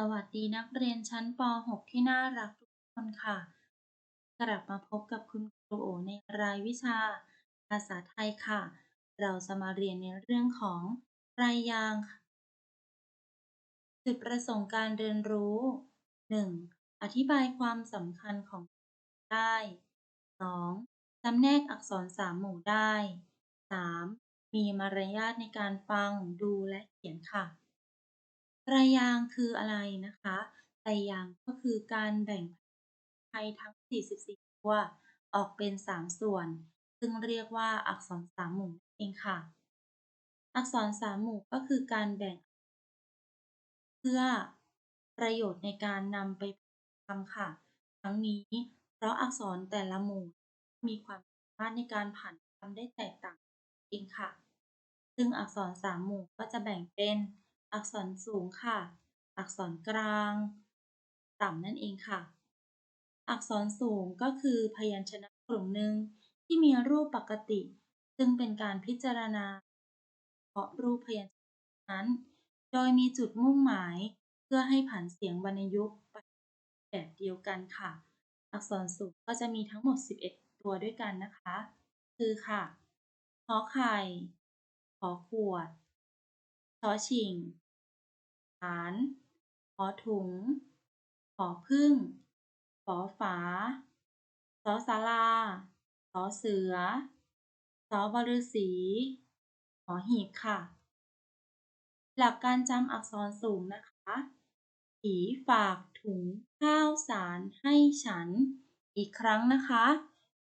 สวัสดีนักเรียนชั้นป .6 ที่น่ารักทุกคนค่ะ กลับมาพบกับคุณครูโอในรายวิชา ภาษาไทยค่ะ เราจะมาเรียนในเรื่องของรายยางจุดประสงค์การเรียนรู้ 1. อธิบายความสำคัญของได้ 2. จำแนกอักษรสามหมู่ได้ 3. มีมารยาทในการฟัง ดูและเขียนค่ะ รายางคืออะไรนะคะรายางก็คือการแบ่งไทยทั้ง 44 ตัว ออกเป็น 3 ส่วน ซึ่งเรียกว่าอักษรสามหมู่เองค่ะ อักษรสามหมู่ก็คือการแบ่ง เพื่อประโยชน์ในการนำไปทำค่ะ ทั้งนี้เพราะอักษรแต่ละหมู่มีความสามารถในการผ่านคำได้แตกต่างเองค่ะ ซึ่งอักษรสามหมู่ก็จะแบ่งเป็น อักษรสูงค่ะ อักษรกลาง ต่ำนั่นเองค่ะ อักษรสูงก็คือพยัญชนะกลุ่มหนึ่งที่มีรูปปกติ ซึ่งเป็นการพิจารณาเพราะรูปพยัญชนะนั้น โดยมีจุดมุ่งหมายเพื่อให้ผันเสียงวรรณยุกต์แบบเดียวกันค่ะ อักษรสูงก็จะมีทั้งหมด 11 ตัวด้วยกันนะคะ คือค่ะขอไข่ ขอขวด ชอชิงานขอถุงขอพึ่งขอฝาสอสาราสอเสือสอบฤษีหอหีบค่ะ หลักการจำอักษรสูงนะคะผีฝากถุงข้าวสารให้ฉัน อีกครั้งนะคะ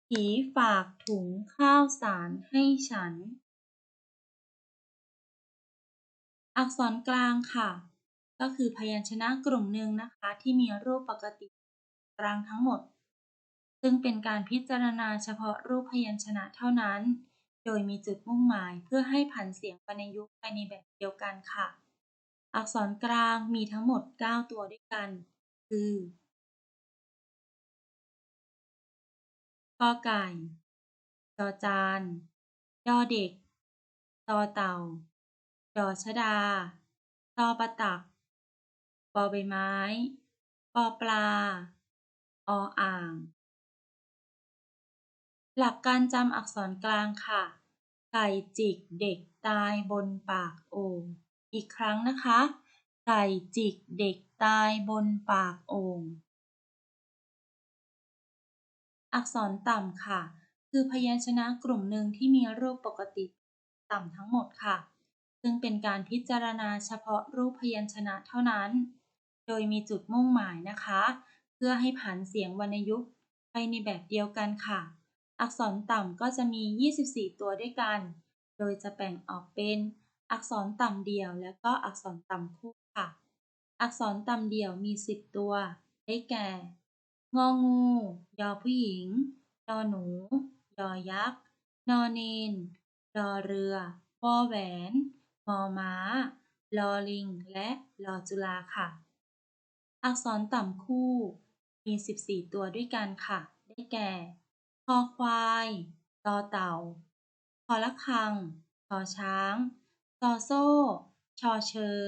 ผีฝากถุงข้าวสารให้ฉัน อักษรกลางค่ะ ก็คือพยัญชนะกลุ่มหนึ่งนะคะที่มีรูปปกติกลางทั้งหมด ซึ่งเป็นการพิจารณาเฉพาะรูปพยัญชนะเท่านั้น โดยมีจุดมุ่งหมายเพื่อให้ผันเสียงไปในยุคไปในแบบเดียวกันค่ะ อักษรกลางมีทั้งหมด 9 ตัวด้วยกัน คือกอไก่จอจานยอเด็กตอเต่าดอชดาตอประตัก ปอใบไม้ ปอปลา ออ่าง หลักการจำอักษรกลางค่ะ ไก่จิกเด็กตายบนปากโอ่งอีกครั้งนะคะ ไก่จิกเด็กตายบนปากโอ่งอักษรต่ำค่ะ คือพยัญชนะกลุ่มหนึ่งที่มีรูปปกติต่ำทั้งหมดค่ะ ซึ่งเป็นการพิจารณาเฉพาะรูปพยัญชนะเท่านั้น ดยมีจุดมุ่งหมายนะคะ เพื่อให้ผันเสียงวรรณยุกต์ไปในแบบเดียวกันค่ะ อักษรต่ำก็จะมี 24 ตัวด้วยกัน โดยจะแบ่งออกเป็นอักษรต่ำเดี่ยว และก็อักษรต่ำคู่ค่ะ อักษรต่ำเดี่ยวมี 10 ตัว ได้แก่ งองู ยอผู้หญิง ยอหนู ยอยักษ์ นอเนนรอเรือวอแหวนมอม้าลอลิง และลอจุฬาค่ะ อักษรต่ำคู่ มี 14 ตัวด้วยกันค่ะ ได้แก่ คอควายตอเต่า คอละคังชอช้างซอโซ่ ชอเชอ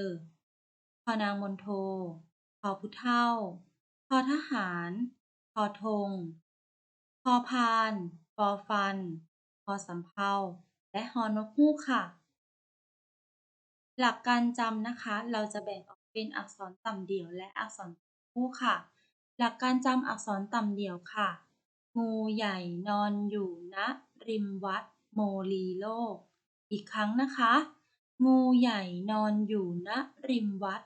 พอนางมนโทพอพุเท่าพอทหารพอธงพอพานปอฟันพอสำเภาและฮอนกฮูกค่ะ หลักการจำนะคะ เราจะแบ่งออก เป็นอักษรต่ำเดี่ยวและอักษรคู่ค่ะ หลักการจำอักษรต่ำเดี่ยวค่ะ งูใหญ่นอนอยู่ณริมวัดโมลีโลก อีกครั้งนะคะ งูใหญ่นอนอยู่ณริมวัด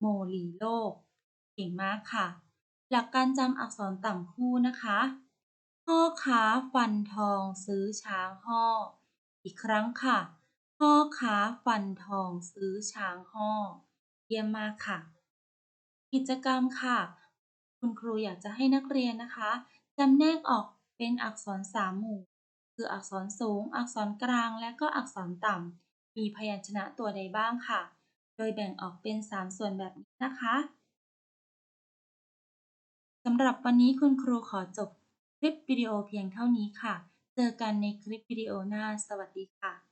โมลีโลก เก่งมากค่ะ หลักการจำอักษรต่ำคู่นะคะพ่อค้าฟันทองซื้อช้างห่อ อีกครั้งค่ะพ่อค้าฟันทองซื้อช้างห่อ เยี่ยมมากค่ะ กิจกรรมค่ะ คุณครูอยากจะให้นักเรียนนะคะจำแนกออกเป็นอักษรสามหมู่ คืออักษรสูง อักษรกลาง และก็อักษรต่ำ มีพยัญชนะตัวใดบ้างค่ะ โดยแบ่งออกเป็น 3 ส่วนแบบนี้นะคะสำหรับวันนี้คุณครูขอจบคลิปวิดีโอเพียงเท่านี้ค่ะ เจอกันในคลิปวิดีโอหน้า สวัสดีค่ะ